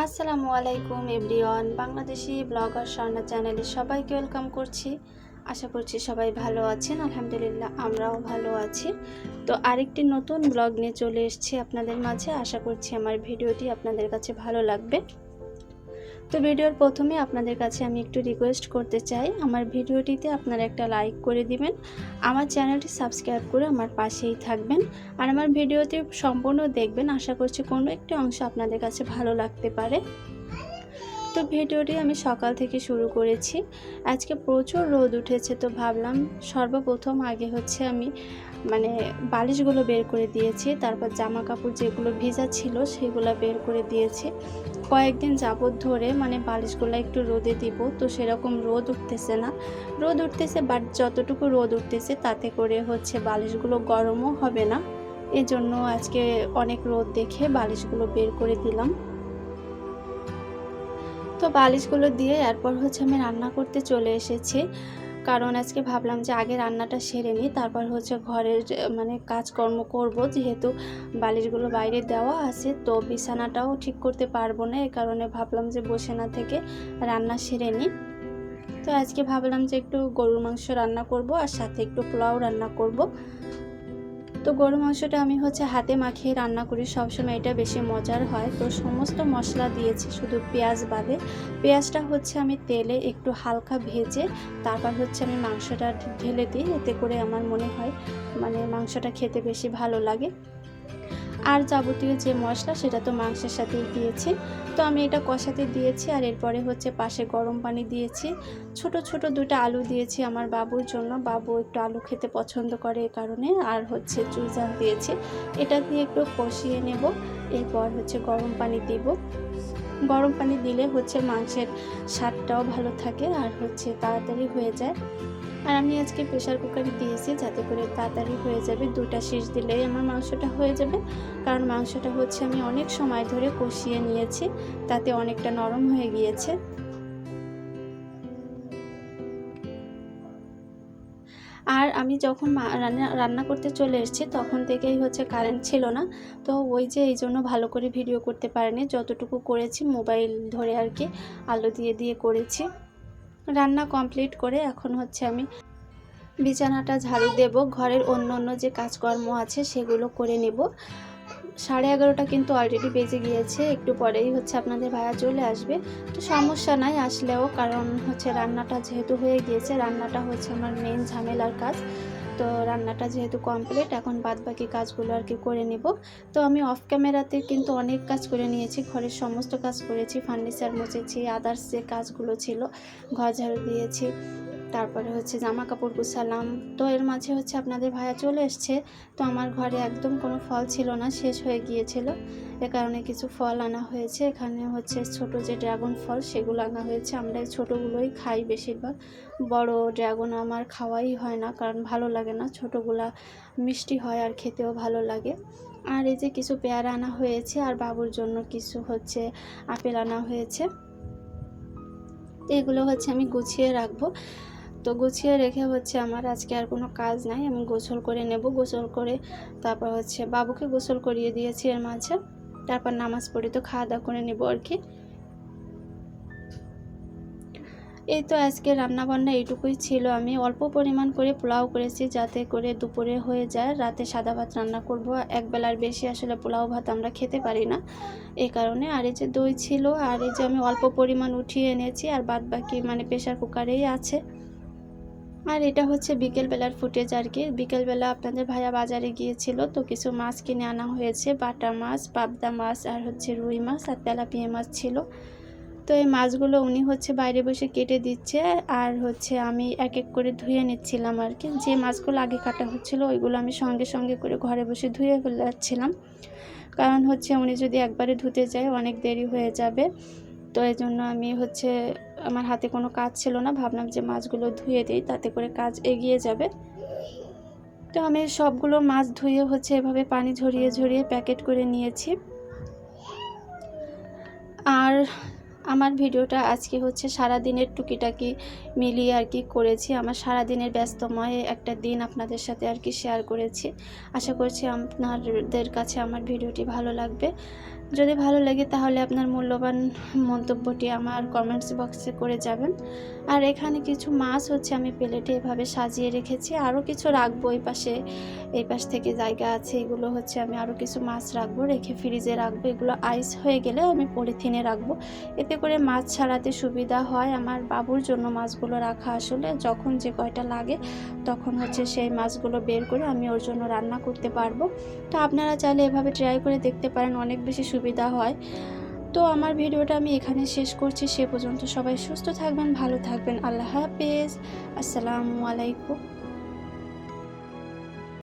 আসসালামু আলাইকুম everyone, Bangladeshi blogger Swarna চ্যানেলে সবাইকে ওয়েলকাম করছি। আশা করছি সবাই ভালো আছেন, আলহামদুলিল্লাহ আমরাও ভালো আছি। তো আরেকটি নতুন ব্লগ নিয়ে চলে এসেছি আপনাদের মাঝে। আশা করছি আমার ভিডিওটি আপনাদের কাছে ভালো লাগবে। তো ভিডিওর প্রথমে আপনাদের কাছে আমি একটু রিকোয়েস্ট করতে চাই, আমার ভিডিওটিতে আপনারা একটা লাইক করে দিবেন, আমার চ্যানেলটি সাবস্ক্রাইব করে আমার পাশেই থাকবেন, আর আমার ভিডিওটি সম্পূর্ণ দেখবেন, আশা করছি কোনো একটি অংশ আপনাদের কাছে ভালো লাগতে পারে। তো ভিডিওটি আমি সকাল থেকে শুরু করেছি। আজকে প্রচুর রোদ উঠেছে তো ভাবলাম সর্বপ্রথম আগে হচ্ছে আমি মানে বালিশগুলো বের করে দিয়েছি, তারপর জামা কাপড় যেগুলো ভিজা ছিল সেগুলো বের করে দিয়েছি। কয়েকদিন যাবৎ ধরে মানে বালিশগুলো একটু রোদে দিব তো সেরকম রোদ উঠতেছে না। রোদ উঠতেছে বাট যতটুকু রোদ উঠতেছে তাতে করে হচ্ছে বালিশগুলো গরমও হবে না। এজন্য আজকে অনেক রোদ দেখে বালিশগুলো বের করে দিলাম। তো বালিশগুলো দিয়ে এরপর হচ্ছে আমি রান্না করতে চলে এসেছি। কারণ আজকে ভাবলাম যে আগে রান্নাটা সেরে নিই, তারপর হচ্ছে ঘরের মানে কাজকর্ম করব। যেহেতু বালিশগুলো বাইরে দেওয়া আছে, তো বিছানাটাও ঠিক করতে পারব না, এ কারণে ভাবলাম যে বসে না থেকে রান্না সেরে নিই। তো আজকে ভাবলাম যে একটু গরুর মাংস রান্না করব, আর সাথে একটু পোলাও রান্না করব। তো গরু মাংসটা আমি হচ্ছে হাতে মাখিয়ে রান্না করি। সবসময় এটা বেশি মজার হয়। তো সমস্ত মশলা দিয়েছি শুধু পেঁয়াজ বাদে। পেঁয়াজটা হচ্ছে আমি তেলে একটু হালকা ভেজে, তারপর হচ্ছে আমি মাংসটা ঢেলে দিই। এতে করে আমার মনে হয় মানে মাংসটা খেতে বেশি ভালো লাগে। আর যাবতীয় যে মশলা, সেটা তো মাংসের সাথেই দিয়েছি। তো আমি এটা কষাতে দিয়েছি আর এরপরে হচ্ছে পাশে গরম পানি দিয়েছি। ছোট ছোট দুটো আলু দিয়েছি আমার বাবুর জন্য। বাবু একটু আলু খেতে পছন্দ করে এ কারণে। আর হচ্ছে চুইজান দিয়েছি। এটা দিয়ে একটু কষিয়ে নেব। এরপর হচ্ছে গরম পানি দিব। গরম পানি দিলে হচ্ছে মাংসের স্বাদটাও ভালো থাকে আর হচ্ছে তাড়াতাড়ি হয়ে যায়। আর আমি আজকে প্রেশার কুকারে দিয়েছি যাতে করে তাড়াতাড়ি হয়ে যাবে। দুটা শীষ দিলেই আমার মাংসটা হয়ে যাবে। কারণ মাংসটা হচ্ছে আমি অনেক সময় ধরে কষিয়ে নিয়েছি, তাতে অনেকটা নরম হয়ে গিয়েছে। আর আমি যখন রান্না রান্না করতে চলে এসেছি, তখন থেকেই হচ্ছে কারেন্ট ছিল না। তো ওই যে এই জন্য ভালো করে ভিডিও করতে পারেনি। যতটুকু করেছি মোবাইল ধরে আর কি আলো দিয়ে দিয়ে করেছি। রান্না কমপ্লিট করে এখন হচ্ছে আমি বিছানাটা ঝাড়ু দেব। ঘরের অন্য অন্য যে কাজকর্ম আছে সেগুলো করে নেব। সাড়ে এগারোটা কিন্তু অলরেডি বেজে গিয়েছে, একটু পরেই হচ্ছে আপনাদের ভাইয়া চলে আসবে। তো সমস্যা নাই আসলেও, কারণ হচ্ছে রান্নাটা যেহেতু হয়ে গিয়েছে, রান্নাটা হচ্ছে আমার মেন ঝামেলার কাজ। তো রান্নাটা যেহেতু কমপ্লিট এখন বাদ বাকি কাজগুলো আর কি করে নেব। তো আমি অফ ক্যামেরাতে কিন্তু অনেক কাজ করে নিয়েছি, ঘরের সমস্ত কাজ করেছি ফার্নিচার মুছেছি আদার্স যে কাজগুলো ছিল, ঘর ঝাড়ু দিয়েছি। তারপরে হচ্ছে জামা কাপড় গুছালাম। তো এর মাঝে হচ্ছে আপনাদের ভাইয়া চলে এসছে। তো আমার ঘরে একদম কোনো ফল ছিল না, শেষ হয়ে গিয়েছিল। এ কারণে কিছু ফল আনা হয়েছে। এখানে হচ্ছে ছোট যে ড্রাগন ফল, সেগুলো আনা হয়েছে। আমরা ছোটোগুলোই খাই বেশিরভাগ। বড় ড্রাগন আমার খাওয়াই হয় না, কারণ ভালো লাগে না। ছোটোগুলা মিষ্টি হয় আর খেতেও ভালো লাগে। আর এই যে কিছু পেয়ারা আনা হয়েছে, আর বাবুর জন্য কিছু হচ্ছে আপেল আনা হয়েছে। এগুলো হচ্ছে আমি গুছিয়ে রাখব। তো গুছিয়ে রেখে হচ্ছে আমার আজকে আর কোনো কাজ নাই। আমি গোসল করে নেব, গোসল করে তারপর হচ্ছে বাবুকে গোসল করিয়ে দিয়েছি এর মাঝে। তারপর নামাজ পড়ি তো খাওয়া দাওয়া করে নেব আর কি। এই তো আজকে রান্না বান্না এইটুকুই ছিল। আমি অল্প পরিমাণ করে পোলাও করেছি যাতে করে দুপুরে হয়ে যায়। রাতে সাদা ভাত রান্না করব। এক বেলার বেশি আসলে পোলাও ভাত আমরা খেতে পারি না এই কারণে। আর এই যে দই ছিল, আর এই যে আমি অল্প পরিমাণ উঠিয়ে এনেছি, আর বাদ বাকি মানে প্রেশার কুকারেই আছে। আর এটা হচ্ছে বিকেলবেলার ফুটেজ আর কি। বিকেলবেলা আপনাদের ভাইয়া বাজারে গিয়েছিল, তো কিছু মাছ কিনে আনা হয়েছে, বাটা মাছ, পাবদা মাছ, আর হচ্ছে রুই মাছ আর তেলাপিয়া মাছ ছিল। তো এই মাছগুলো উনি হচ্ছে বাইরে বসে কেটে দিচ্ছে, আর হচ্ছে আমি এক এক করে ধুয়ে নিচ্ছিলাম আর কি। যে মাছগুলো আগে কাটা হচ্ছিল, ওইগুলো আমি সঙ্গে সঙ্গে করে ঘরে বসে ধুয়ে ফেলাচ্ছিলাম। কারণ হচ্ছে উনি যদি একবারে ধুতে যায়, অনেক দেরি হয়ে যাবে। তো এই জন্য আমি হচ্ছে আমার হাতে কোনো কাজ ছিল না, ভাবলাম যে মাছগুলো ধুয়ে দিই, তাতে করে কাজ এগিয়ে যাবে। তো আমি সবগুলো মাছ ধুয়ে হচ্ছে এভাবে পানি ঝরিয়ে ঝরিয়ে প্যাকেট করে নিয়েছি। আর আমার ভিডিওটা আজকে হচ্ছে সারা দিনের টুকিটাকি মিলিয়ে আর কি করেছি। আমার সারা দিনের ব্যস্তময় একটা দিন আপনাদের সাথে আর কি শেয়ার করেছি। আশা করছি আপনাদের কাছে আমার ভিডিওটি ভালো লাগবে। যদি ভালো লাগে তাহলে আপনার মূল্যবান মন্তব্যটি আমার কমেন্টস বক্সে করে যাবেন। আর এখানে কিছু মাছ হচ্ছে, আমি প্লেটে এভাবে সাজিয়ে রেখেছি। আরও কিছু রাখব এই পাশে, এই পাশ থেকে জায়গা আছে, এগুলো হচ্ছে আমি আরও কিছু মাছ রাখব, রেখে ফ্রিজে রাখব। এগুলো আইস হয়ে গেলে আমি পলিথিনে রাখব। এতে করে মাছ ছাড়াতে সুবিধা হয়। আমার বাবুর জন্য মাছগুলো রাখা আসলে, যখন যে কয়টা লাগে, তখন হচ্ছে সেই মাছগুলো বের করে আমি ওর জন্য রান্না করতে পারব। তো আপনারা চাইলে এভাবে ট্রাই করে দেখতে পারেন, অনেক বেশি সুবিধা হয়। তো আমার ভিডিওটা আমি এখানে শেষ করছি। সে পর্যন্ত সবাই সুস্থ থাকবেন, ভালো থাকবেন। আল্লাহ হাফেজ। আসসালামু আলাইকুম।